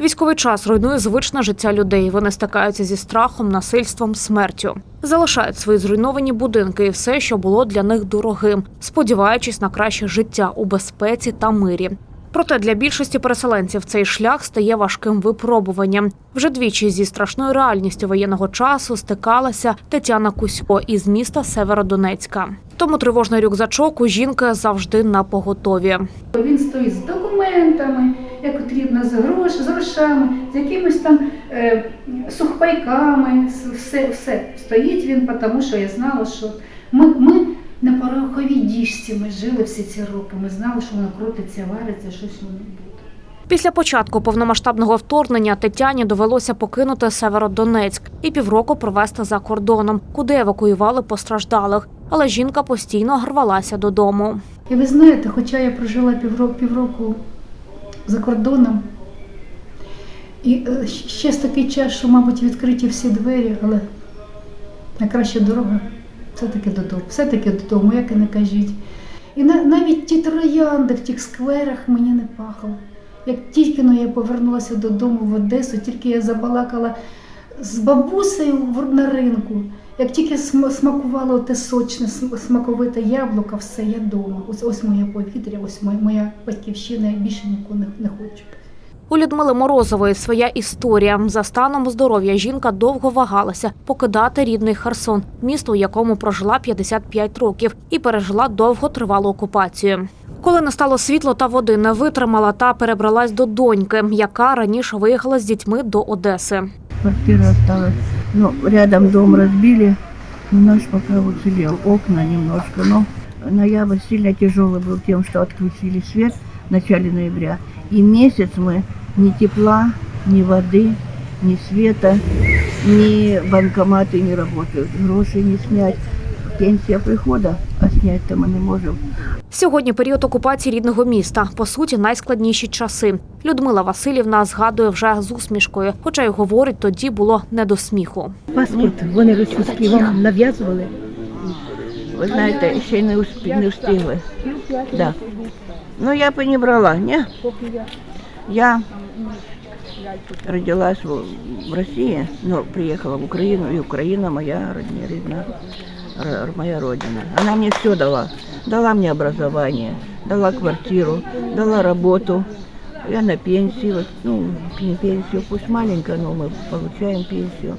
Військовий час руйнує звичне життя людей. Вони стикаються зі страхом, насильством, смертю. Залишають свої зруйновані будинки і все, що було для них дорогим, сподіваючись на краще життя у безпеці та мирі. Проте для більшості переселенців цей шлях стає важким випробуванням. Вже двічі зі страшною реальністю воєнного часу стикалася Тетяна Кузько із міста Северодонецька. Тому тривожний рюкзачок у жінки завжди на поготові. Він стоїть з документами, потрібно, з грош, з грошами, з якимись там е, сухпайками, все, все. Стоїть він, тому що я знала, що ми, ми на пороховій діжці ми жили всі ці роки. Ми знали, що воно крутиться, вариться, щось воно буде. Після початку повномасштабного вторгнення Тетяні довелося покинути Северодонецьк і півроку провести за кордоном, куди евакуювали постраждалих. Але жінка постійно рвалася додому. І ви знаєте, хоча я прожила півроку, півроку за кордоном, і е, ще з такий час, що, мабуть, відкриті всі двері, але найкраща дорога все-таки додому. Все-таки додому, як і не кажіть. І навіть ті троянди в тих скверах мені не пахло. Як тільки ну, я повернулася додому в Одесу, тільки я забалакала з бабусею на ринку. Як тільки см- смакувало те сочне, см- смаковите яблуко, все, я вдома. Ось, ось моє повітря, ось моя, моя батьківщина, я більше нікого не, не хочу. У Людмили Морозової своя історія. За станом здоров'я жінка довго вагалася покидати рідний Херсон, місто, у якому прожила 55 років, і пережила довготривалу окупацію. Коли не стало світло та води, не витримала та перебралась до доньки, яка раніше виїхала з дітьми до Одеси. Квартира осталась. Ну, рядом дом разбили, но наш пока уцелел. Окна немножко, но ноябрь сильно тяжелый был тем, что отключили свет в начале ноября. И месяц мы ни тепла, ни воды, ни света, ни банкоматы не работают. Гроши не снять. Пенсия прихода, а снять-то мы не можем. Сьогодні період окупації рідного міста. По суті, найскладніші часи. Людмила Васильівна згадує вже з усмішкою, хоча й говорить, тоді було не до сміху. Паспорт вони російський вам нав'язували. Ви знаєте, ще й не, успі, не встигли. Да. Ну, я б не брала, ні? Я родилась в, России, но приехала в Украину, и Украина моя родня, родна, р- моя родина. Она мне все дала. Дала мне образование, дала квартиру, дала работу. Я на пенсии, вот, ну, пенсию, пусть маленькая, но мы получаем пенсию.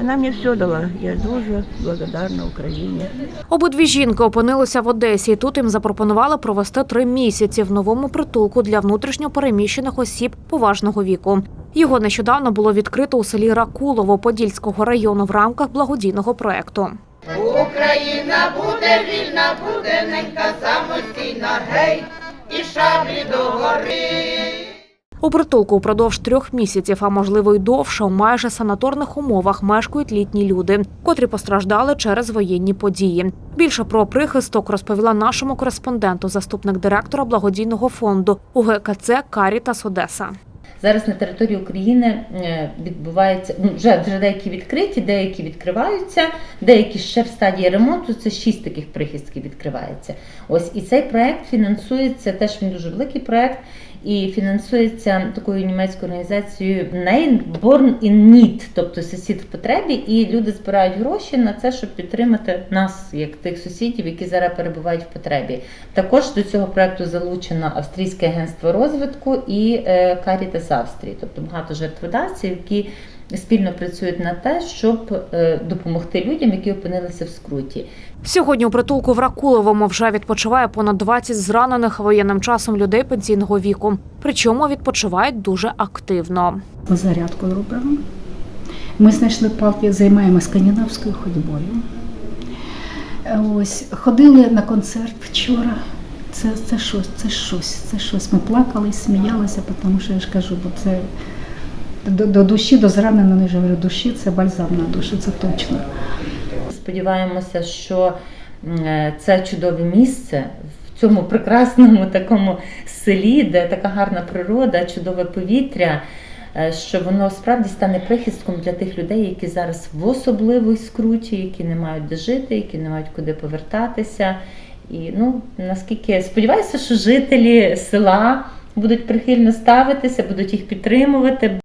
Она мне все дала. Я дуже благодарна Украине. Обидві жінки опинилися в Одесі. Тут їм запропонували провести три місяці в новому притулку для внутрішньо переміщених осіб поважного віку. Його нещодавно було відкрито у селі Ракулово Подільського району в рамках благодійного проекту. Україна буде вільна, буде ненька самостійна, гей, і шаблі до гори. У притулку упродовж трьох місяців, а можливо й довше, у майже санаторних умовах мешкають літні люди, котрі постраждали через воєнні події. Більше про прихисток розповіла нашому кореспонденту, заступник директора благодійного фонду УГКЦ Карітас Одеса. Зараз на території України е, відбувається ну, вже, вже деякі відкриті, деякі відкриваються, деякі ще в стадії ремонту. Це шість таких прихистків відкривається. Ось і цей проект фінансується. Теж він дуже великий проект. І фінансується такою німецькою організацією Nein Born in Need, тобто сусід в потребі, і люди збирають гроші на це, щоб підтримати нас, як тих сусідів, які зараз перебувають в потребі. Також до цього проекту залучено Австрійське агентство розвитку і е, Caritas Австрії, тобто багато жертводавців, які спільно працюють на те, щоб е, допомогти людям, які опинилися в скруті. Сьогодні у притулку в Ракуловому вже відпочиває понад 20 зранених воєнним часом людей пенсійного віку. Причому відпочивають дуже активно. Зарядку робимо. Ми знайшли палки, займаємося скандинавською ходьбою. Ось ходили на концерт вчора. Це, це щось, це щось, це щось. Ми плакали і сміялися, тому що я ж кажу, бо це до, до душі, до зраненої ж говорю, душі це бальзам на душу, це точно. Сподіваємося, що е, це чудове місце в цьому прекрасному такому селі, де така гарна природа, чудове повітря. е, Що воно справді стане прихистком для тих людей, які зараз в особливій скруті, які не мають де жити, які не мають куди повертатися. І ну наскільки сподіваюся, що жителі села будуть прихильно ставитися, будуть їх підтримувати.